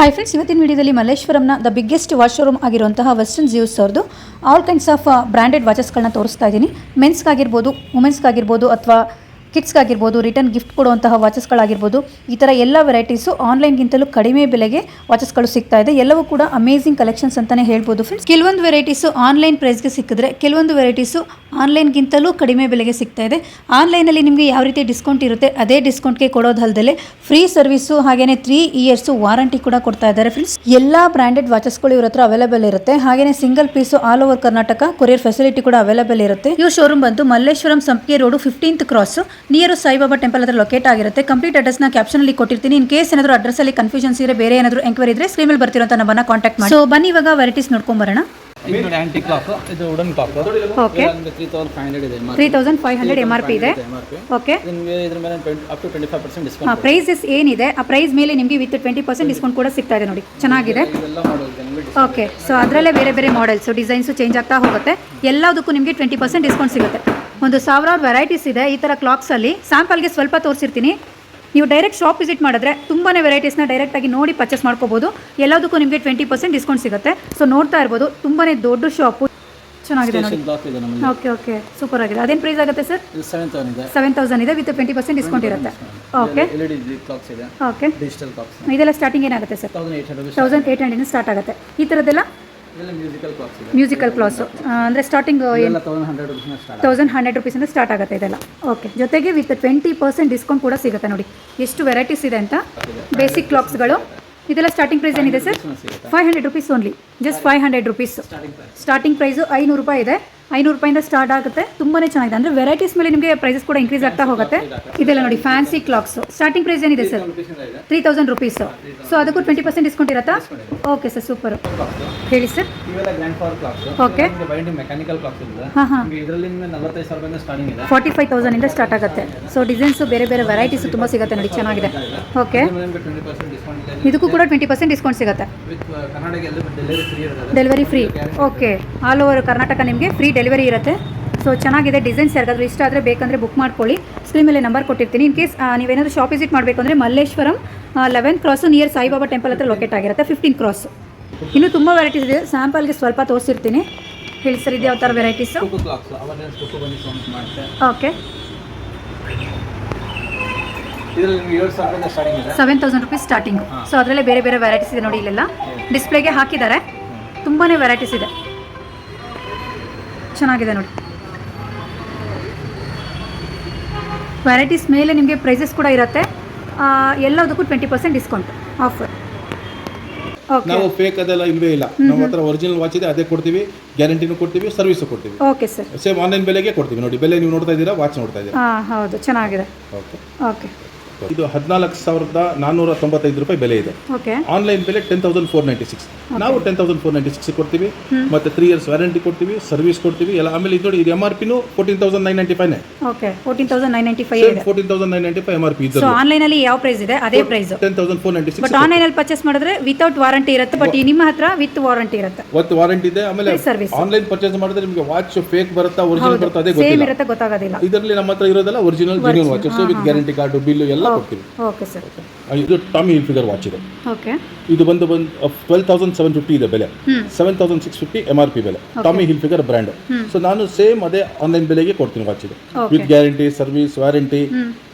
Hi friends ಇವತ್ತಿನ ವಿಡಿಯೋದಲ್ಲಿ ಮಲ್ಲೇಶ್ವರಂನ ದ ಬಿಗ್ಗೆಸ್ಟ್ ವಾಚ್ ಶೋರೂಮ್ ಆಗಿರುವಂತಹ ವೆಸ್ಟರ್ನ್ ಜ್ಯೂಸ್ ಅವ್ರದ್ದು. ಆಲ್ ಕೈಂಡ್ಸ್ ಆಫ್ ಬ್ರ್ಯಾಂಡೆಡ್ ವಾಚಸ್ಗಳನ್ನ ತೋರಿಸ್ತಾ ಇದ್ದೀನಿ. ಮೆನ್ಸ್ಗಾಗಿರ್ಬೋದು ವುಮೆನ್ಸ್ಗಾಗಿರ್ಬೋದು ಅಥವಾ ಕಿಡ್ಸ್ಗಾಗಿರ್ಬೋದು ರಿಟರ್ನ್ ಗಿಫ್ಟ್ ಕೊಡುವಂತಹ ವಾಚಸ್ಗಳಾಗಿರ್ಬೋದು ಈ ಥರ ಎಲ್ಲ ವೆರೈಟೀಸು ಆನ್ಲೈನ್ಗಿಂತಲೂ ಕಡಿಮೆ ಬೆಲೆಗೆ ವಾಚಸ್ಗಳು ಸಿಗ್ತಾ ಇದೆ. ಎಲ್ಲವೂ ಕೂಡ ಅಮೇಝಿಂಗ್ ಕಲೆಕ್ಷನ್ಸ್ ಅಂತಲೇ ಹೇಳ್ಬೋದು ಫ್ರೆಂಡ್ಸ್ ಕೆಲವೊಂದು ವೆರೈಟೀಸು ಆನ್ಲೈನ್ ಪ್ರೈಸ್ಗೆ ಸಿಕ್ಕಿದ್ರೆ, ಕೆಲವೊಂದು ವೆರೈಟೀಸು ಆನ್ಲೈನ್ಗಿಂತಲೂ ಕಡಿಮೆ ಬೆಲೆಗೆ ಸಿಗ್ತಾ ಇದೆ. ಆನ್ಲೈನಲ್ಲಿ ನಿಮಗೆ ಯಾವ ರೀತಿ ಡಿಸ್ಕೌಂಟ್ ಇರುತ್ತೆ, ಅದೇ ಡಿಸ್ಕೌಂಟ್ಗೆ ಕೊಡೋದಲ್ದಲೆ ಫ್ರೀ ಸರ್ವಿಸು ಹಾಗೆಯೇ ತ್ರೀ ಇಯರ್ಸು ವಾರಂಟಿ ಕೂಡ ಕೊಡ್ತಾ ಇದ್ದಾರೆ ಫ್ರೆಂಡ್ಸ್ ಎಲ್ಲ ಬ್ರ್ಯಾಂಡೆಡ್ ವಾಚಸ್ಗಳು ಇವ್ರ ಹತ್ರ ಅವೈಲೇಬಲ್ ಇರುತ್ತೆ. ಹಾಗೆಯೇ single piece all over Karnataka courier facility ಕೂಡ ಅವೈಲೇಬಲ್ ಇರುತ್ತೆ. ಇವ್ರ ಶೋರೂಮ್ ಬಂದು Malleshwaram Sampige road fifteenth cross near Saibaba temple ಅದರ ಲೊಕೇಟ್ ಆಗಿರುತ್ತೆ. ಕಂಪ್ಲೀಟ್ ಅಡ್ರೆಸ್ನ ಕ್ಯಾಪ್ಷನ್ ಅಲ್ಲಿ ಕೊಟ್ಟಿರ್ತೀನಿ. ಇನ್ ಕೇಸ್ ಏನಾದರೂ ಅಡ್ರೆಸ್ ಅಲ್ಲಿ ಕನ್ಫ್ಯೂಷನ್ಸ್ ಇದ್ರೆ ಬೇರೆ ಏನಾದರೂ ಎಂಕ್ವೈರಿ ಇದ್ರೆ ಸ್ಕ್ರೀನ್ ಮೇಲೆ ಬರ್ತಿರೋ ನಮ್ಮನ್ನ ಕಾಂಟ್ಯಾಕ್ಟ್ ಮಾಡಿ. ಸೊ ಬನ್ನಿ ಇವಾಗ ವೆರೈಟೀಸ್ ನೋಡ್ಕೊಂಡು ಬರೋಣ. ಆಂಟಿ ಕ್ಲಾಕ್ ಇದು wooden clock okay three thousand five hundred ಇದೆ three thousand five hundred M R P ಇದೆ. ಓಕೆ ನಿಮಗೆ ಇದ್ರ ಮೇಲೆ up to twenty five percent discount prices ಏನಿದೆ? ಆ ಪ್ರೈಸ್ ಮೇಲೆ ನಿಮಗೆ ವಿತ್ ಟ್ವೆಂಟಿ ಪರ್ಸೆಂಟ್ ಡಿಸ್ಕೌಂಟ್ ಕೂಡ ಸಿಗ್ತಾ ಇದೆ ನೋಡಿ. ಚೆನ್ನಾಗಿದೆ. ಓಕೆ ಸೊ ಅದರಲ್ಲೇ ಬೇರೆ ಬೇರೆ ಮಾಡೆಲ್ಸ್ ಡಿಸೈನ್ಸು ಚೇಂಜ್ ಆಗ್ತಾ ಹೋಗುತ್ತೆ. ಎಲ್ಲದಕ್ಕೂ ನಿಮಗೆ ಟ್ವೆಂಟಿ ಪರ್ಸೆಂಟ್ ಡಿಸ್ಕೌಂಟ್ ಸಿಗುತ್ತೆ. ಒಂದು ಸಾವಿರಾರು ವೆರೈಟೀಸ್ ಇದೆ ಈ ಥರ ಕ್ಲಾಕ್ಸಲ್ಲಿ ಸ್ಯಾಂಪಲ್ಗೆ ಸ್ವಲ್ಪ ತೋರಿಸಿರ್ತೀನಿ. ನೀವು ಡೈರೆಕ್ಟ್ ಶಾಪ್ ವಿಸಿಟ್ ಮಾಡಿದ್ರೆ ತುಂಬಾ ವೆರೈಟೀಸ್ನ ಡೈರೆಕ್ಟಾಗಿ ನೋಡಿ ಪರ್ಚೇಸ್ ಮಾಡ್ಕೋಬೋದು. ಎಲ್ಲದಕ್ಕೂ ನಿಮಗೆ ಟ್ವೆಂಟಿ ಪರ್ಸೆಂಟ್ ಡಿಸ್ಕೌಂಟ್ ಸಿಗುತ್ತೆ. ಸೊ ನೋಡ್ತಾ ಇರ್ಬೋದು ತುಂಬಾ ದೊಡ್ಡ ಶಾಪು ಚೆನ್ನಾಗಿದೆ ನೋಡಿ. ಓಕೆ ಓಕೆ ಸೂಪರ್ ಆಗಿದೆ. ಅದೇನು ಪ್ರೈಸ್ ಆಗುತ್ತೆ ಸರ್ ಸೆವೆನ್ ತೌಸಂಡ್ ಇದೆ. ವಿತ್ ಟ್ವೆಂಟಿ ಪರ್ಸೆಂಟ್ ಡಿಸ್ಕೌಂಟ್ ಇರುತ್ತೆ. ಓಕೆ ಓಕೆ ಇದೆಲ್ಲ ಸ್ಟಾರ್ಟಿಂಗ್ ಏನಾಗುತ್ತೆ sir thousand eight hundred start ಆಗುತ್ತೆ. ಈ ಥರದ್ದೆಲ್ಲ ಮ್ಯೂಸಿಕಲ್ ಕ್ಲಾಸು ಅಂದರೆ ಸ್ಟಾರ್ಟಿಂಗ್ ತೌಸಂಡ್ ಹಂಡ್ರೆಡ್ ರುಪೀಸಿಂದ ಸ್ಟಾರ್ಟ್ ಆಗುತ್ತೆ. ಇದೆಲ್ಲ. ಓಕೆ ಜೊತೆಗೆ ವಿತ್ ಟ್ವೆಂಟಿ ಪರ್ಸೆಂಟ್ ಡಿಸ್ಕೌಂಟ್ ಕೂಡ ಸಿಗುತ್ತೆ ನೋಡಿ. ಎಷ್ಟು ವೆರೈಟೀಸ್ ಇದೆ ಅಂತ? ಬೇಸಿಕ್ ಕ್ಲಾಕ್ಸ್ಗಳು ಇದೆಲ್ಲ ಸ್ಟಾರ್ಟಿಂಗ್ ಪ್ರೈಸ್ ಏನಿದೆ sir five hundred rupees only just five hundred rupees starting price ಐನೂರು ರೂಪಾಯಿ ಇದೆ. ಐನೂರು ರೂಪಾಯಿಂದ ಸ್ಟಾರ್ಟ್ ಆಗುತ್ತೆ. ತುಂಬಾ ಚೆನ್ನಾಗಿದೆ. ಅಂದರೆ ವೆರೈಟೀಸ್ ಮೇಲೆ ನಿಮಗೆ ಪ್ರೈಸಸ್ ಕೂಡ ಇನ್ಕ್ರೀಸ್ ಆಗ್ತಾ ಹೋಗುತ್ತೆ. ಇದೆಲ್ಲ ನೋಡಿ ಫ್ಯಾನ್ಸಿ ಕ್ಲಾಕ್ಸ್ ಸ್ಟಾರ್ಟಿಂಗ್ ಪ್ರೈಸ್ ಏನಿದೆ ಸರ್ ಇದೆ ತ್ರೀ ತೌಸಂಡ್ ರುಪೀಸ್ ಸೊ ಅದಕ್ಕೂ ಟ್ವೆಂಟಿ ಪರ್ಸೆಂಟ್ ಡಿಸ್ಕೌಂಟ್ ಇರುತ್ತಾ? ಓಕೆ ಸರ್ ಸೂಪರ್ ಹೇಳಿ ಸರ್ ಓಕೆ ಇದೆ ಇದೆ. ಫಾರ್ಟಿ ಫೈವ್ ತೌಸಂಡಿಂದ ಸ್ಟಾರ್ಟ್ ಆಗುತ್ತೆ. ಸೊ ಡಿಸೈನ್ಸ್ ಬೇರೆ ಬೇರೆ ವೆರೈಟೀಸ್ ತುಂಬ ಸಿಗುತ್ತೆ ನೋಡಿ ಚೆನ್ನಾಗಿದೆ. ಓಕೆ ಇದೆ. ಇದಕ್ಕೂ ಕೂಡ ಟ್ವೆಂಟಿ ಪರ್ಸೆಂಟ್ ಡಿಸ್ಕೌಂಟ್ ಸಿಗುತ್ತೆ. Delivery free okay all over Karnataka ನಿಮಗೆ ಫ್ರೀ ಡೆಲಿವರಿ ಇರುತ್ತೆ. ಸೊ ಚೆನ್ನಾಗಿದೆ ಡಿಸೈನ್ಸ್ ಯಾರಿಗಾದ್ರೂ ಇಷ್ಟ ಆದರೆ ಬೇಕಂದರೆ ಬುಕ್ ಮಾಡ್ಕೊಳ್ಳಿ. ಸ್ಕ್ರೀನ್ ಮೇಲೆ ನಂಬರ್ ಕೊಟ್ಟಿರ್ತೀನಿ. ಇನ್ ಕೇಸ್ ನೀವೇನಾದರೂ ಶಾಪ್ ವಿಸಿಟ್ ಮಾಡಬೇಕು ಅಂದರೆ Malleshwaram eleven cross near Saibaba temple ಹತ್ರ ಲೊಕೇಟ್ ಆಗಿರುತ್ತೆ. ಫಿಫ್ಟೀನ್ ಕ್ರಾಸ್ ಇನ್ನೂ ತುಂಬ ವೆರೈಟೀಸ್ ಇದೆ. ಸ್ಯಾಂಪಲ್ಗೆ ಸ್ವಲ್ಪ ತೋರಿಸಿರ್ತೀನಿ. ಹೇಳಿ ಸರ್ ಇದು ಯಾವ ಥರ varieties okay seven thousand rupees starting so ಅದರಲ್ಲೇ ಬೇರೆ ಬೇರೆ ವೆರೈಟೀಸ್ ಇದೆ ನೋಡಿ ಇಲ್ಲೆಲ್ಲ. ಡಿಸ್ಪ್ಲೇಗೆ ಹಾಕಿದ್ದಾರೆ. ತುಂಬಾ ವೆರೈಟೀಸ್ ಇದೆ. ಚೆನ್ನಾಗಿದೆ ನೋಡಿ. ವೆರೈಟೀಸ್ ಮೇಲೆ ನಿಮಗೆ ಪ್ರೈಸಸ್ ಕೂಡ ಇರುತ್ತೆ. ಎಲ್ಲದಕ್ಕೂ twenty percent discount offer okay ನಾವು ಫೇಕ್ ಅದೆಲ್ಲ ಇಲ್ವೇ ಇಲ್ಲ. ನಮ್ಮ ಹತ್ರ ಒರಿಜಿನಲ್ ವಾಚ್ ಇದೆ ಅದೇ ಕೊಡ್ತೀವಿ ಗ್ಯಾರಂಟಿನೂ ಕೊಡ್ತೀವಿ ಸರ್ವಿಸ್ ಕೊಡ್ತೀವಿ. ಓಕೆ ಸರ್ ಸೇಮ್ ಆನ್ಲೈನ್ ಬೆಲೆಗೆ ಕೊಡ್ತೀವಿ. ನೋಡಿ ಬೆಲೆ ನೀವು ನೋಡ್ತಾ ಇದ್ದೀರಾ ವಾಚ್ ನೋಡ್ತಾ ಇದ್ದೀರಾ. ಹೌದು ಚೆನ್ನಾಗಿದೆ. ಓಕೆ ಓಕೆ ಇದು ಹದಿನಾಲ್ಕು ಸಾವಿರದ ನಾನ್ನೂರ ತೊಂಬತ್ತೈದು ರೂಪಾಯಿ ಬೆಲೆ ಇದೆ. ಆನ್ಲೈನ್ ಬೆಲೆ ten thousand four ninety six. ನಾವು ten thousand four ninety six ಕೊಡ್ತೀವಿ. ಮತ್ತೆ ತ್ರೀ ಇಯರ್ಸ್ ವ್ಯಾರಂಟಿ ಕೊಡ್ತೀವಿ ಸರ್ವಿಸ್ ಕೊಡ್ತೀವಿ. ಎಲ್ಲ ಆಮೇಲೆ ಇದು ನೋಡಿ ಇದು M R ಪಿನು fourteen thousand nine ninety five fourteen thousand nine ninety five ಇದೆ. Fourteen thousand nine ninety five M R P so online ಅಲ್ಲಿ ಯಾವ ಪ್ರೈಸ್ ಇದೆ? ಅದೇ price ten thousand four ninety but online ಅಲ್ಲಿ ಪರ್ಚೇಸ್ ಮಾಡಿದ್ರೆ without warranty ಇರುತ್ತೆ but ನಿಮ್ಮ ಹತ್ರ ವಿತ್ ವಾರಂಟಿ ಇರುತ್ತೆ. ವತ್ ವಾರಂಟಿ ಇದೆ ಆಮೇಲೆ ಸರ್ವಿಸ್ ಆನ್ಲೈನ್ ಪರ್ಚೇಸ್ ಮಾಡಿದ್ರೆ ನಿಮಗೆ ವಾಚ್ ಫೇಕ್ ಬರುತ್ತಾ ಒರಿಜಿನಲ್ ಬರುತ್ತಾ ಅದೇ ಗೊತ್ತಿಲ್ಲ. ಗೊತ್ತಾಗೋದಿಲ್ಲ. ಇದರಲ್ಲಿ ನಮ್ಮ ಹತ್ರ ಇರೋದೆಲ್ಲ original genuine watches with guarantee card bill ಎಲ್ಲ ಕೊಡ್ತೀವಿ ಓಕೆ ಸರ್. ಇದು ಟಾಮಿ ಫಿಗರ್ ವಾಚ್ ಇದೆ. ಓಕೆ. ಇದು ಬಂದು ಬಂದು ಟ್ವೆಲ್ ತೌಸಂಡ್ ಸೆವೆನ್ ಫಿಫ್ಟಿ ಇದೆ ಬೆಲೆ. Seven thousand six fifty M R P ಬೆಲೆ. Tommy Hilfiger brand so ನಾನು ಸೇಮ್ ಅದೇ ಆನ್ಲೈನ್ ಬೆಲೆಗೆ ಕೊಡ್ತೀನಿ ವಾಚ್ ಇದು. With guarantee service warranty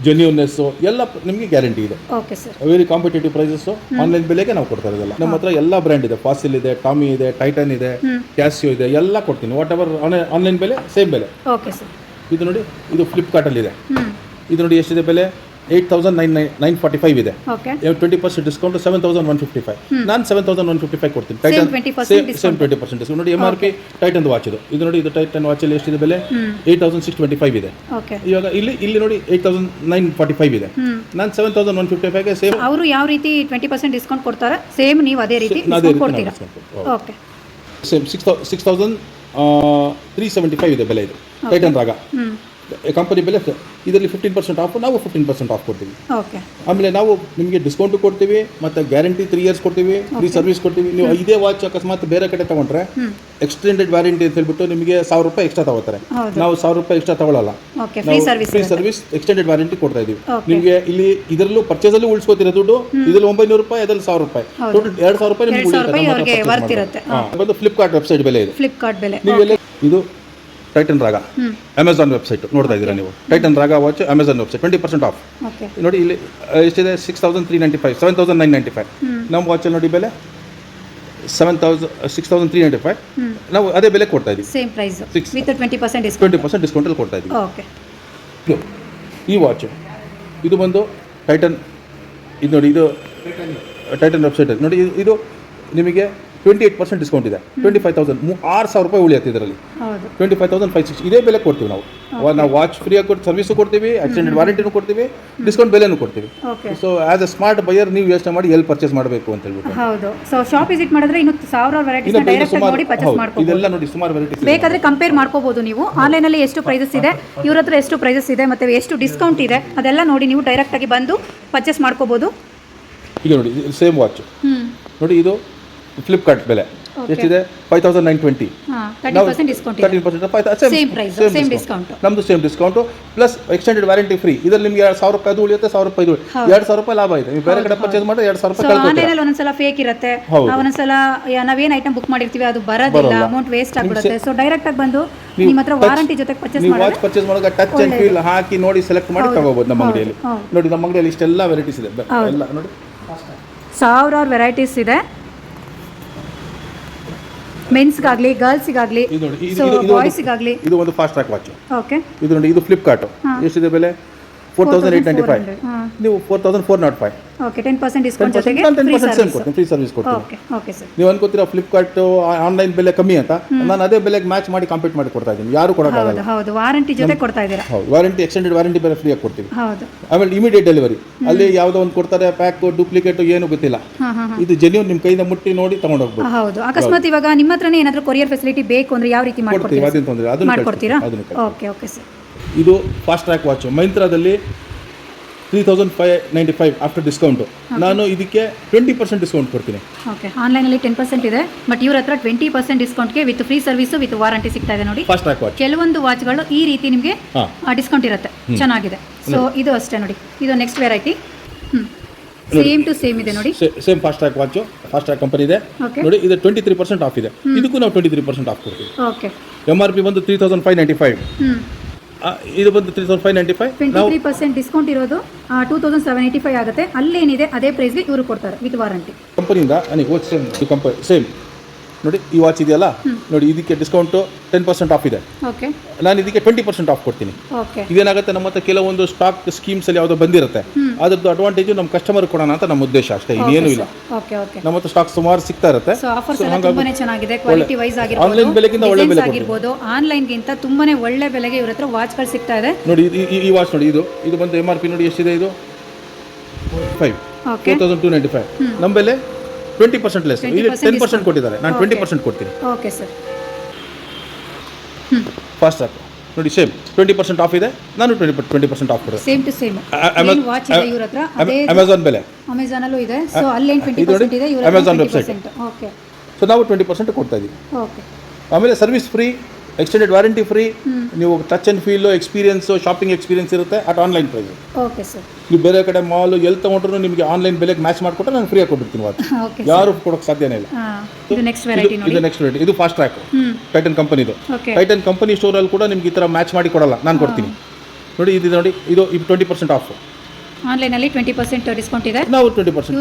genuineness ಎಲ್ಲ ನಿಮಗೆ ಗ್ಯಾರಂಟಿ ಇದೆ. Okay sir. Very competitive prices online ಬೆಲೆಗೆ ನಾವು ಕೊಡ್ತಾ ಇರೋದಿಲ್ಲ ನಮ್ಮ ಹತ್ರ ಎಲ್ಲ ಬ್ರ್ಯಾಂಡ್ ಇದೆ. ಫಾಸಿಲ್ ಇದೆ ಟಾಮಿ ಇದೆ ಟೈಟನ್ ಇದೆ ಕ್ಯಾಸಿಯೋ ಇದೆ ಎಲ್ಲ ಕೊಡ್ತೀನಿ. ವಾಟ್ ಎವರ್ ಆನ್ಲೈನ್ ಬೆಲೆ ಸೇಮ್ ಬೆಲೆ. Okay sir. ಇದು ನೋಡಿ ಇದು ಫ್ಲಿಪ್ಕಾರ್ಟಲ್ಲಿ ಇದೆ. ಇದು ನೋಡಿ ಎಷ್ಟಿದೆ ಬೆಲೆ? Eight thousand nine nine nine forty five ಇದೆ. Okay twenty percent discount seven thousand one fifty five ನಾನು seven thousand one fifty five ಕೊಡ್ತೀನಿ Titan 20% same twenty percent discount ನೋಡಿ M R P Titan watch ಇದು. ಇದು ನೋಡಿ ಇದು tighten ವಾಚಲ್ಲಿ ಎಷ್ಟಿದೆ ಬೆಲೆ? Eight thousand six twenty five ಇದೆ. ಓಕೆ ಇವಾಗ ಇಲ್ಲಿ ಇಲ್ಲಿ ನೋಡಿ eight thousand nine forty five ಇದೆ. ನಾನು ಸೆವೆನ್ ತೌಸಂಡ್ ಒನ್ ಫಿಫ್ಟಿ ಫೈವ್ಗೆ ಸೇಮ್ ಅವರು ಯಾವ ರೀತಿ ಟ್ವೆಂಟಿ ಪರ್ಸೆಂಟ್ ಡಿಸ್ಕೌಂಟ್ ಕೊಡ್ತಾರೆ ಸೇಮ್ ನೀವು ಅದೇ ರೀತಿ ಅದೇ ಡಿಸ್ಕೌಂಟ್ ರೀತಿ ಕೊಡ್ತೀರಾ? Okay same six six thousand three seventy five ಇದೆ ಬೆಲೆ ಇದು. ಟೈಟನ್ ರಾಗ. ಕಂಪನಿ ಬೆಲೆ ಇದರಲ್ಲಿ ಫಿಫ್ಟೀನ್ ಪರ್ಸೆಂಟ್ ಆಫ್ ನಾವು ಫಿಫ್ಟೀನ್ ಪರ್ಸೆಂಟ್ ಆಫ್ ಕೊಡ್ತೀವಿ. ಓಕೆ ಆಮೇಲೆ ನಾವು ನಿಮಗೆ ಡಿಸ್ಕೌಂಟು ಕೊಡ್ತೀವಿ ಮತ್ತು ಗ್ಯಾರಂಟಿ ತ್ರೀ ಇಯರ್ಸ್ ಕೊಡ್ತೀವಿ ಫ್ರೀ ಸರ್ವಿಸ್ ಕೊಡ್ತೀವಿ. ನೀವು ಇದೇ ವಾಚ್ ಅಕಸ್ಮಾತ್ ಬೇರೆ ಕಡೆ ತೊಗೊಂಡ್ರೆ ಎಕ್ಸ್ಟೆಂಡೆಡ್ ವ್ಯಾರಂಟಿ ಅಂತ ಹೇಳ್ಬಿಟ್ಟು ನಿಮಗೆ ಸಾವಿರ ರೂಪಾಯಿ ಎಕ್ಸ್ಟ್ರಾ ತಗೋತಾರೆ. ನಾವು ಸಾವಿರ ರೂಪಾಯಿ ಎಕ್ಸ್ಟ್ರಾ ತಗೊಳ್ಳಲ್ಲ ನಾವು ಫ್ರೀ ಸರ್ವಿಸ್ ಎಕ್ಸ್ಟೆಂಡೆಡ್ ವ್ಯಾರಂಟಿ ಕೊಡ್ತಾ ಇದೀವಿ. ನಿಮಗೆ ಇಲ್ಲಿ ಇದರಲ್ಲೂ ಪರ್ಚೇಸಲ್ಲೂ ಉಳಿಸ್ಕೋತಿರೋ ದುಡ್ಡು? ಇದರಲ್ಲಿ ಒಂಬೈನೂರು ರೂಪಾಯಿ ಅದರಲ್ಲಿ ಸಾವಿರ ರೂಪಾಯಿ. ಟೋಟಲ್ ಎರಡು ಸಾವಿರ ರೂಪಾಯಿ ನಿಮ್ಗೆ. ಬಂದು ಫ್ಲಿಪ್ಕಾರ್ಟ್ ವೆಬ್ಸೈಟ್ ಬೆಲೆ ಇದೆ. ಫ್ಲಿಪ್ಕಾರ್ಟ್ ಬೆಲೆ. ನೀವೆಲ್ಲ ಇದು ಟೈಟನ್ ರಾಗ ಅಮೆಝಾನ್ ವೆಬ್ಸೈಟ್ ನೋಡ್ತಾ ಇದ್ದೀರಾ ನೀವು? Titan Raga watch Amazon website twenty percent off okay ನೋಡಿ ಇಲ್ಲಿ ಎಷ್ಟಿದೆ? Six thousand three ninety five seven thousand nine ninety five ನಮ್ಮ ವಾಚಲ್ಲಿ ನೋಡಿ ಬೆಲೆ? Seven thousand six thousand three ninety five ನಾವು ಅದೇ ಬೆಲೆ ಕೊಡ್ತಾ ಇದ್ದೀವಿ. Same price six with twenty percent discount twenty percent ಡಿಸ್ಕೌಂಟಲ್ಲಿ ಕೊಡ್ತಾ ಇದ್ದೀವಿ. ಓಕೆ ಈ ವಾಚ್ ಇದು ಬಂದು ಟೈಟನ್ ಇದು ನೋಡಿ ಇದು ಟೈಟನ್ ವೆಬ್ಸೈಟ್ ನೋಡಿ ಇದು ನಿಮಗೆ ಟ್ವೆಂಟಿ ಏಟ್ ಪರ್ಸೆಂಟ್ ಡಿಸ್ಕೌಂಟ್ ಇದೆ ಟ್ವೆಂಟಿ ಫೈವ್ ತೌಸಂಡ್ ಆರು ಸಾವಿರ ರೂಪಾಯಿ ಉಳಿಯುತ್ತೆ ಇದರಲ್ಲಿ. ಹೌದು. Twenty five thousand five six ಇದೇ ಬೆಲೆ ಕೊಡ್ತೀವಿ ನಾವು. ನಾವು ವಾಚ್ ಫ್ರೀಯಾಗಿ ಕೊಟ್ಟು ಸರ್ವಿಸು ಕೊಡ್ತೀವಿ ಎಕ್ಸ್ಟೆಂಡೆಡ್ ವಾರಂಟಿನೂ ಕೊಡ್ತೀವಿ ಡಿಸ್ಕೌಂಟ್ ಬೆಲೆನೂ ಕೊಡ್ತೀವಿ. Okay so as a smart buyer ನೀವು ಯೋಚನೆ ಮಾಡಿ ಎಲ್ಲಿ ಪರ್ಚೇಸ್ ಮಾಡಬೇಕು ಅಂತ ಹೇಳ್ಬಿಟ್ಟು. ಹೌದು. ಸೊ ಶಾಪ್ ವಿಸಿಟ್ ಮಾಡಿದ್ರೆ ಇನ್ನು ಸಾವಿರಾರು ವೆರೈಟೀಸ್ ಇನ್ನು ಡೈರೆಕ್ಟ್ ಸುಮಾರು ನೋಡಿ ಪರ್ಚೇಸ್ ಹೌದು, ಮಾಡ್ಕೋಬಹುದು ಇದೆಲ್ಲ ನೋಡಿ ಸುಮಾರು ವೆರೈಟೀಸ್ ಬೇಕಾದ್ರೆ ಕಂಪೇರ್ ಮಾಡ್ಕೋಬಹುದು ನೀವು. ಆನ್ಲೈನ್ ಅಲ್ಲಿ ಎಷ್ಟು ಪ್ರೈಸಸ್ ಇದೆ ಇವ್ರ ಹತ್ರ ಎಷ್ಟು ಪ್ರೈಸಸ್ ಇದೆ ಮತ್ತೆ ಎಷ್ಟು ಡಿಸ್ಕೌಂಟ್ ಇದೆ ಅದೆಲ್ಲ ನೋಡಿ ನೀವು ಡೈರೆಕ್ಟ್ ಆಗಿ ಬಂದು ಪರ್ಚೇಸ್ ಮಾಡ್ಕೋಬಹುದು ಈಗ ನೋಡಿ ಸೇಮ್ ವಾಚ್ ಹ್ಮ್. ನೋಡಿ ಇದು ಫ್ಲಿಪ್ಕಾರ್ಟ್ ಬೆಲೆ. ಎಷ್ಟಿದೆ? Five thousand nine twenty percent discount. ನಮ್ದು same discount plus extended warranty free ಇದರಲ್ಲಿ ನಿಮ್ಗೆ ಎರಡು ಸಾವಿರ ರೂಪಾಯಿ ಅದು ಉಳಿಯುತ್ತೆ ಸಾವಿರ ರೂಪಾಯಿ ಉಳಿಯುತ್ತೆ. ಎರಡು ಸಾವಿರ ರೂಪಾಯಿ ಲಾಭ ಇದೆ. ನೀವು ಬೇರೆ ಕಡೆ ಪರ್ಚೇಸ್ ಮಾಡಿದ್ರೆ ಎರಡು ಸಾವಿರ ರೂಪಾಯಿ ಒಂದೊಂದ್ಸಲ ಫೇಕ್ ಇರುತ್ತೆ. ಒಂದೊಂದ್ಸಲ ನಾವೇನ್ ಐಟಮ್ ಬುಕ್ ಮಾಡಿರ್ತೀವಿ ಅದು ಬರೋದಿಲ್ಲ. ಅಮೌಂಟ್ ವೇಸ್ಟ್ ಆಗ್ಬಿಡುತ್ತೆ. ಸೊ ಡೈರೆಕ್ಟ್ ಆಗಿ ಬಂದು ನಿಮ್ಮ ಹತ್ರ ವಾರಂಟಿ ಜೊತೆ ಪರ್ಚೇಸ್ ನೀವು ವಾಚ್ ಪರ್ಚೇಸ್ ಮಾಡುವಾಗ ಟಚ್ ಅಂಡ್ ಫೀಲ್ ಹಾಕಿ ನೋಡಿ ಸೆಲೆಕ್ಟ್ ಮಾಡಿ ತಗೋಬಹುದು ನಮ್ಮ ಅಂಗಡಿಯಲ್ಲಿ. ನೋಡಿ ನಮ್ಮ ಅಂಗಡಿಯಲ್ಲಿ ಇಷ್ಟೆಲ್ಲ ವೆರೈಟೀಸ್ ಇದೆ. ಎಲ್ಲ ನೋಡಿ. ಸಾವಿರಾರು ವೆರೈಟೀಸ್ ಇದೆ. ಮೆನ್ಸ್ಗಾಗ್ಲಿ ಗರ್ಲ್ಸ್ಗಾಗಲಿ ಸೊ ಒಂದು- ಇದು ಒಂದು ಫಾಸ್ಟ್ ಟ್ರ್ಯಾಕ್ ವಾಚ್ ಓಕೆ ಇದು ನೋಡಿ ಇದು ಫ್ಲಿಪ್ಕಾರ್ಟ್ ಎಷ್ಟಿದೆ ಬೆಲೆ? Four thousand eight ninety five ನೀವು four thousand four nought five okay ten percent ten discount ಜೊತೆಗೆ ten free percent same service ಕೊಡ್ತೀನಿ ಫ್ರೀ ಸರ್ವಿಸ್ ಕೊಡ್ತೀನಿ. ಓಕೆ ಓಕೆ ಸರ್ ನೀವು ಅನ್ಕೋತೀರಾ ಫ್ಲಿಪ್ಕಾರ್ಟ್ ಆನ್ಲೈನ್ ಬೆಲೆ ಕಮ್ಮಿ ಅಂತ? ನಾನು ಅದೇ ಬೆಲೆಗೆ ಮ್ಯಾಚ್ ಮಾಡಿ ಕಾಂಪೀಟ್ ಮಾಡಿ ಕೊಡ್ತಾ ಇದ್ದೀನಿ. ಯಾರು ಕೊಡೋಕ್ಕಾಗಲ್ಲ ಹೌದು ಹೌದು. ವಾರಂಟಿ ಜೊತೆ ಕೊಡ್ತಾ ಇದ್ದೀರಾ? ಹೌದು. ವಾರಂಟಿ ಎಕ್ಸ್ಟೆಂಡೆಡ್ ವಾರಂಟಿ ಬೇರೆ ಫ್ರೀಯಾಗಿ ಕೊಡ್ತೀವಿ ಹೌದು. ಆಮೇಲೆ ಇಮಿಡಿಯೇಟ್ ಡೆಲಿವರಿ ಅಲ್ಲಿ ಯಾವುದೋ ಒಂದು ಕೊಡ್ತಾರೆ ಪ್ಯಾಕ್ ಡೂಪ್ಲಿಕೇಟ್ ಏನು ಗೊತ್ತಿಲ್ಲ. ಇದು ಜೆನ್ಯೂನ್ ನಿಮ್ಮ ಕೈಯಿಂದ ಮುಟ್ಟಿ ನೋಡಿ ತಗೊಂಡು ಹೋಗ್ಬೋದು. ಹೌದು. ಅಕಸ್ಮಾತ್ ಇವಾಗ ನಿಮ್ಮ ಹತ್ರನೇ ಏನಾದರೂ ಕೊರಿಯರ್ ಫೆಸಿಲಿಟಿ ಬೇಕು ಅಂದ್ರೆ ಯಾವ ರೀತಿ ಕೊಡ್ತೀವಿ ಮಾಡ್ಕೊಡ್ತೀರಾ? ತೊಂದರೆ ಅದನ್ನು ಮಾಡ್ಕೊಡ್ತೀರಾ? ಓಕೆ ಓಕೆ ಸರ್ ಇದು fast track watch ಮೈಂತ್ರಾದಲ್ಲಿ three thousand five ninety five after discount ನಾನು ಇದಕ್ಕೆ ಟ್ವೆಂಟಿ ಪರ್ಸೆಂಟ್ ಡಿಸ್ಕೌಂಟ್ ಕೊಡ್ತೀನಿ. ಓಕೆ ಆನ್ಲೈನಲ್ಲಿ ಟೆನ್ ಪರ್ಸೆಂಟ್ ಇದೆ ಬಟ್ ಇವ್ರ ಹತ್ರ twenty percent ಡಿಸ್ಕೌಂಟ್ಗೆ with free service with warranty ಸಿಗ್ತಾ ಇದೆ ನೋಡಿ. ಫಾಸ್ಟ್ ಟ್ರ್ಯಾಕ್ ವಾಚ್ ಕೆಲವೊಂದು ವಾಚ್ಗಳು ಈ ರೀತಿ ನಿಮಗೆ ಡಿಸ್ಕೌಂಟ್ ಇರುತ್ತೆ. ಚೆನ್ನಾಗಿದೆ. ಸೊ ಇದು ಅಷ್ಟೇ ನೋಡಿ. ಇದು ನೆಕ್ಸ್ಟ್ ವೆರೈಟಿ ಹ್ಞೂ ಸೇಮ್ ಟು ಸೇಮ್ ಇದೆ ನೋಡಿ. Same Fastrack watch Fastrack company ಇದೆ. ನೋಡಿ ಇದು ಟ್ವೆಂಟಿ ತ್ರೀ ಪರ್ಸೆಂಟ್ ಆಫ್ ಇದೆ ಇದಕ್ಕೂ ನಾವು ಟ್ವೆಂಟಿ ತ್ರೀ ಪರ್ಸೆಂಟ್ ಆಫ್ ಕೊಡ್ತೀವಿ. ಓಕೆ ಎಂ ಆರ್ ಪಿ ಬಂದು three thousand five ninety five ಇದು ಬಂದು three thousand five ninety five twenty ನಾವು ತ್ರೀ ಪರ್ಸೆಂಟ್ ಡಿಸ್ಕೌಂಟ್ ಇರೋದು two thousand seven eighty five ಆಗುತ್ತೆ. ಅಲ್ಲೇನಿದೆ ಅದೇ ಪ್ರೈಸ್ಗೆ ಇವರು ಕೊಡ್ತಾರೆ ವಿತ್ ವಾರಂಟಿ ಕಂಪನಿಯಿಂದ ನನಗೆ ವಾಚ್ ಸೇಮ್ ಕಂಪನಿ ಸೇಮ್ ನೋಡಿ ಈ ವಾಚ್ ಇದೆಯಲ್ಲ? ನೋಡಿ ಇದಕ್ಕೆ ಡಿಸ್ಕೌಂಟು ಟೆನ್ ಪರ್ಸೆಂಟ್ ಆಫ್ ಇದೆ. ಓಕೆ ನಾನು ಇದಕ್ಕೆ ಟ್ವೆಂಟಿ ಪರ್ಸೆಂಟ್ ಆಫ್ ಕೊಡ್ತೀನಿ. ಓಕೆ ಇದೇನಾಗುತ್ತೆ ನಮ್ಮ ಹತ್ರ ಕೆಲವೊಂದು ಸ್ಟಾಕ್ ಸ್ಕೀಮ್ಸಲ್ಲಿ ಯಾವುದೋ ಬಂದಿರುತ್ತೆ. ಅದ್ರದ್ದು ಅಡ್ವಾಂಟೇಜ್ ನಮ್ಮ ಕಸ್ಟಮರ್ ಕೊಡೋಣ ಅಂತ ನಮ್ಮ ಉದ್ದೇಶ ಅಷ್ಟೇ ಇನ್ನೇನು ಇಲ್ಲ. ಓಕೆ ಓಕೆ ನಮ್ಮ ಹತ್ರ ಸ್ಟಾಕ್ ಸುಮಾರು ಸಿಗ್ತಾ ಇರುತ್ತೆ. ಸೊ ಆಫರ್ಸ್ ಎಲ್ಲ ತುಂಬಾನೇ ಚೆನ್ನಾಗಿದೆ. ಕ್ವಾಲಿಟಿ ವೈಸ್ ಆನ್ಲೈನ್ ಬೆಲೆಗಿಂತ ಒಳ್ಳೆ ಬೆಲೆ ಆಗಿರ್ಬೋದು ಆನ್ಲೈನ್ಗಿಂತ ತುಂಬಾನೇ ಒಳ್ಳೆ ಬೆಲೆಗೆ ಇವ್ರ ಹತ್ರ ವಾಚ್ಗಳು ಸಿಗ್ತಾ ಇದೆ. ನೋಡಿ ಈ- ಈ ವಾಚ್ ನೋಡಿ ಇದು. ಇದು ಬಂದು ಎಂ ಆರ್ ಪಿ ನೋಡಿ ಎಷ್ಟಿದೆ ಇದು? Five okay four thousand two ninety five ನಮ್ಮ ಬೆಲೆ ಟ್ವೆಂಟಿ ಪರ್ಸೆಂಟ್ ಲೆಸ್ ಇಲ್ಲಿ 20% ಟೆನ್ ಪರ್ಸೆಂಟ್ ಕೊಟ್ಟಿದ್ದಾರೆ. ನಾನು ಟ್ವೆಂಟಿ ಪರ್ಸೆಂಟ್ ಕೊಡ್ತೀನಿ. ಓಕೆ ಸರ್ ಫಾಸ್ಟ್ ಆಫ್ ನೋಡಿ ಸೇಮ್ ಟ್ವೆಂಟಿ ಪರ್ಸೆಂಟ್ ಆಫ್ ಇದೆ. ನಾನು ಟ್ವೆಂಟಿ ಟ್ವೆಂಟಿ ಪರ್ಸೆಂಟ್ ಆಫ್ ಕೊಡ್ತೀನಿ ಸೇಮ್ ಟು ಸೇಮ್ ವಾಚ್ ಇದೆ ಇವ್ರ ಹತ್ರ. ಅದೇ ಅಮೆಝಾನ್ ಬೆಲೆ. ಇದೆ. ಸೊ ಅಲ್ಲಿ ಟ್ವೆಂಟಿ ಪರ್ಸೆಂಟ್ ಇದೆ ಇವ್ರ ಟ್ವೆಂಟಿ ಓಕೆ ಸೊ ನಾವು ಟ್ವೆಂಟಿ ಪರ್ಸೆಂಟ್ ಕೊಡ್ತಾ ಇದ್ದೀವಿ ಓಕೆ ಆಮೇಲೆ service free extended warranty free ನೀವು touch and feel experience shopping experience ಇರುತ್ತೆ at online price okay sir ನೀವು ಬೇರೆ ಕಡೆ ಮಾಲು ಎಲ್ಲಿ ತೊಗೊಂಡ್ರು ನಿಮಗೆ ಆನ್ಲೈನ್ ಬೆಲೆಗೆ ಮ್ಯಾಚ್ ಮಾಡಿಕೊಟ್ರೆ ನಾನು ಫ್ರೀಯಾಗಿ ವಾಚ್ ಓಕೆ ಯಾರು ಕೊಡೋಕೆ ಸಾಧ್ಯನೇ ಇಲ್ಲ. ಇದು ನೆಕ್ಸ್ಟ್ ವೆರೈಟಿ ಇದು ಫಾಸ್ಟ್ ಟ್ರ್ಯಾಕ್ ಟೈಟನ್ ಕಂಪನಿದು ಟೈಟನ್ ಕಂಪನಿ ಸ್ಟೋರಲ್ಲಿ ಕೂಡ ನಿಮ್ಗೆ ಈ ಥರ ಮ್ಯಾಚ್ ಮಾಡಿ ಕೊಡಲ್ಲ. ನಾನು ಕೊಡ್ತೀನಿ. ನೋಡಿ ಇದು ನೋಡಿ ಇದು ಇದು ಟ್ವೆಂಟಿ ಪರ್ಸೆಂಟ್ ಆಫ್ ಆನ್ಲೈನಲ್ಲಿ ಟ್ವೆಂಟಿ ಪರ್ಸೆಂಟ್ ಡಿಸ್ಕೌಂಟ್ ಇದೆ. ನಾವು twenty percent.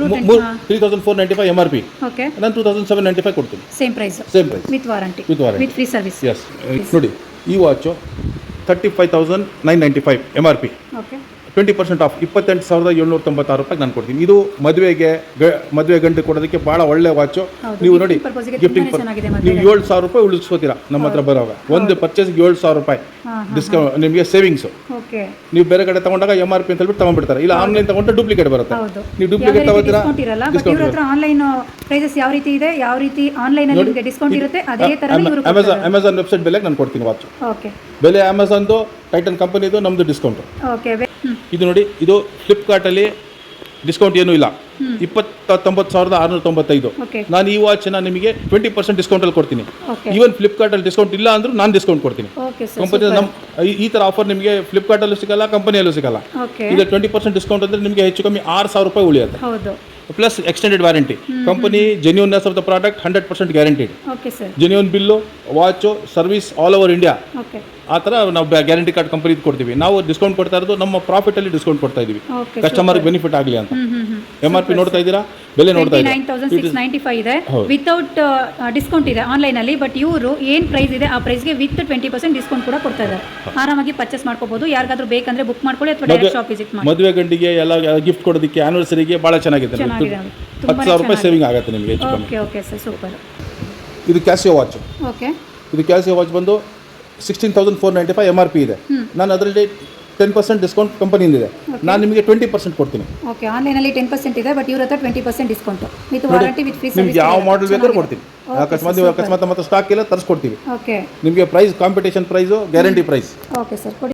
Three thousand four ninety five M R P okay ನಾನು two thousand seven ninety five ಕೊಡ್ತೀನಿ same price same price with warranty with warranty with free service S ನೋಡಿ ಈ watch thirty five thousand nine ninety five M R P okay twenty percent off ಇಪ್ಪತ್ತೆಂಟು ಸಾವಿರದ ಏಳ್ನೂರ ತೊಂಬತ್ತಾರು ರೂಪಾಯಿ ನಾನು ಕೊಡ್ತೀನಿ. ಇದು ಮದುವೆಗೆ ಗ ಮದುವೆ ಗಂಟು ಕೊಡೋದಕ್ಕೆ ಭಾಳ ಒಳ್ಳೆ ವಾಚು. ನೀವು ನೋಡಿ ಗಿಫ್ಟಿಂಗ್ ನೀವು. ಏಳು ಸಾವಿರ ರೂಪಾಯಿ ಉಳಿಸ್ಕೋತೀರಾ ನಮ್ಮ ಹತ್ರ ಬರೋವಾಗ. ಒಂದು ಪರ್ಚೇಸ್ಗೆ ಏಳು ಸಾವಿರ ರೂಪಾಯಿ ಡಿಸ್ಕೌಂಟ್ ನಿಮಗೆ ಸೇವಿಂಗ್ಸು ನೀವು ಬೇರೆ ಕಡೆ ತಗೊಂಡಾಗ ಎಂ ಆರ್ ಪಿ ಅಂತ ಹೇಳ್ಬಿಟ್ಟು ತಗೊಂಡ್ಬಿಡ್ತಾರೆ. ಇಲ್ಲ ಆನ್ಲೈನ್ ತಗೊಂಡ್ರೆ ಡೂಪ್ಲಿಕೇಟ್ ಬರುತ್ತೆ. ನೀವು ಡೂಪ್ಲಿಕೇಟ್ ತಗೋತೀರಾ? ಡಿಸ್ಕೌಂಟ್ ಆನ್ಲೈನ್ ಪ್ರೈಸಸ್ ಯಾವ ರೀತಿ ಇದೆ ಯಾವ ರೀತಿ ಆನ್ಲೈನ್ ಅಲ್ಲಿ ನಿಮಗೆ ಡಿಸ್ಕೌಂಟ್ ಇರುತ್ತೆ ಅದೇ ತರ ಅಮೆಝಾನ್ ಅಮೆಝಾನ್ ವೆಬ್ಸೈಟ್ ಬೆಲೆಗೆ ನಾನು ಕೊಡ್ತೀನಿ ವಾಚ್. ಓಕೆ. ಬೆಲೆ ಅಮೆಝಾನ್ದು ಟೈಟನ್ ಕಂಪನಿದು ನಮ್ದು ಡಿಸ್ಕೌಂಟ್ ಓಕೆ. ಇದು ನೋಡಿ ಇದು ಫ್ಲಿಪ್ಕಾರ್ಟಲ್ಲಿ ಡಿಸ್ಕೌಂಟ್ ಏನೂ ಇಲ್ಲ. ಇಪ್ಪತ್ತ ತೊಂಬತ್ತು ಸಾವಿರದ ಆರುನೂರ ತೊಂಬತ್ತೈದು. ನಾನು ಈ ವಾಚನ್ನ ನಿಮಗೆ ಟ್ವೆಂಟಿ ಪರ್ಸೆಂಟ್ ಡಿಸ್ಕೌಂಟಲ್ಲಿ ಕೊಡ್ತೀನಿ. ಈವನ್ ಫ್ಲಿಪ್ಕಾರ್ಟಲ್ಲಿ ಡಿಸ್ಕೌಂಟ್ ಇಲ್ಲ ಅಂದರೂ ನಾನು ಡಿಸ್ಕೌಂಟ್ ಕೊಡ್ತೀನಿ. ಕಂಪನಿ ನಮ್ಮ ಈ- ಥರ ಆಫರ್ ನಿಮಗೆ ಫ್ಲಿಪ್ಕಾರ್ಟಲ್ಲೂ ಸಿಗಲ್ಲ ಕಂಪನಿಯಲ್ಲೂ ಸಿಗಲ್ಲ. ಈಗ ಟ್ವೆಂಟಿ ಪರ್ಸೆಂಟ್ ಡಿಸ್ಕೌಂಟ್ ಅಂದರೆ ನಿಮಗೆ ಹೆಚ್ಚು ಕಮ್ಮಿ ಆರು ಸಾವಿರ ರೂಪಾಯಿ ಉಳಿಯುತ್ತೆ. Plus extended warranty company genuineness of the product hundred percent guaranteed okay sir genuine bill watch service all over India okay ಆ ಥರ ನಾವು ಗ್ಯಾರಂಟಿ ಕಾರ್ಡ್ ಕಂಪನಿ ಕೊಡ್ತೀವಿ. ನಾವು ಡಿಸ್ಕೌಂಟ್ ಕೊಡ್ತಾ ಇರೋದು ನಮ್ಮ ಪ್ರಾಫಿಟಲ್ಲಿ ಡಿಸ್ಕೌಂಟ್ ಕೊಡ್ತಾ ಇದೀವಿ ಕಸ್ಟಮರ್ಗೆ ಬೆನಿಫಿಟ್ ಆಗಲಿ ಅಂತ. ಎಂ ಆರ್ ಪಿ ನೋಡ್ತಾ ಇದ್ದೀರಾ? ಬೆಲೆ ನೋಡ್ತಾ ಇದ್ದೀರಾ? Nine thousand six ninety five ಇದೆ. ಹೌದು. ವಿತೌಟ್ ಡಿಸ್ಕೌಂಟ್ ಇದೆ ಆನ್ಲೈನ್ ಅಲ್ಲಿ ಬಟ್ ಇವರು ಏನ್ ಪ್ರೈಸ್ ಇದೆ ಆ ಪ್ರೈಸ್ಗೆ ವಿತ್ ಟ್ವೆಂಟಿ ಪರ್ಸೆಂಟ್ ಡಿಸ್ಕೌಂಟ್ ಕೂಡ ಕೊಡ್ತಾ ಇದ್ದಾರೆ. ಆರಾಮಾಗಿ ಪರ್ಚೇಸ್ ಮಾಡ್ಕೋಬಹುದು ಯಾರಿಗಾದ್ರೂ ಬೇಕಂದ್ರೆ ಬುಕ್ ಮಾಡ್ಕೊಳ್ಳಿ ಅಥವಾ ಡೈರೆಕ್ಟ್ ಶಾಪ್ ವಿಸಿಟ್ ಮಾಡಿ. ಮದುವೆ ಗಂಡಿಗೆ ಎಲ್ಲ ಗಿಫ್ಟ್ ಕೊಡೋದಕ್ಕೆ ಆನಿವರ್ಸರಿಗೆ ಭಾಳ ಚೆನ್ನಾಗಿದೆ ಹತ್ತು ಸಾವಿರ ರೂಪಾಯಿ ಸೇವಿಂಗ್ ಆಗುತ್ತೆ ನಿಮಗೆ ಹೆಚ್ಚು ಕಮ್ಮಿ. ಓಕೆ ಓಕೆ ಸರ್ ಸೂಪರ್ ಇದು ಕ್ಯಾಸಿಯೋ ವಾಚ್ ಓಕೆ ಇದು ಕ್ಯಾಸಿಯೋ ವಾಚ್ ಬಂದು sixteen thousand four ninety five M R P ಇದೆ. ನಾನು ಅದರಲ್ಲಿ ಟೆನ್ ಪರ್ಸೆಂಟ್ ಡಿಸ್ಕೌಂಟ್ ಕಂಪನಿಯಿಂದ ನಾನು ನಿಮಗೆ ಟ್ವೆಂಟಿ ಪರ್ಸೆಂಟ್ ಕೊಡ್ತೀನಿ. ಓಕೆ ಆನ್ಲೈನಲ್ಲಿ ಟೆನ್ ಪರ್ಸೆಂಟ್ ಇದೆ ಬಟ್ ಇವ್ರ ಹತ್ರ twenty percent discount with warranty with free ನಿಮ್ಗೆ ಯಾವ ಮಾಡಲ್ ಬೇಕಾದ್ರೂ ಕೊಡ್ತೀನಿ. ಅಕಸ್ಮಾತ್ ನೀವು ಅಕಸ್ಮಾತ್ ಮತ್ತೆ ಸ್ಟಾಕ್ ಇಲ್ಲ ತರಿಸ್ಕೊಡ್ತೀವಿ. ಓಕೆ ನಿಮಗೆ price competition price guarantee price okay sir ಕೊಡಿ.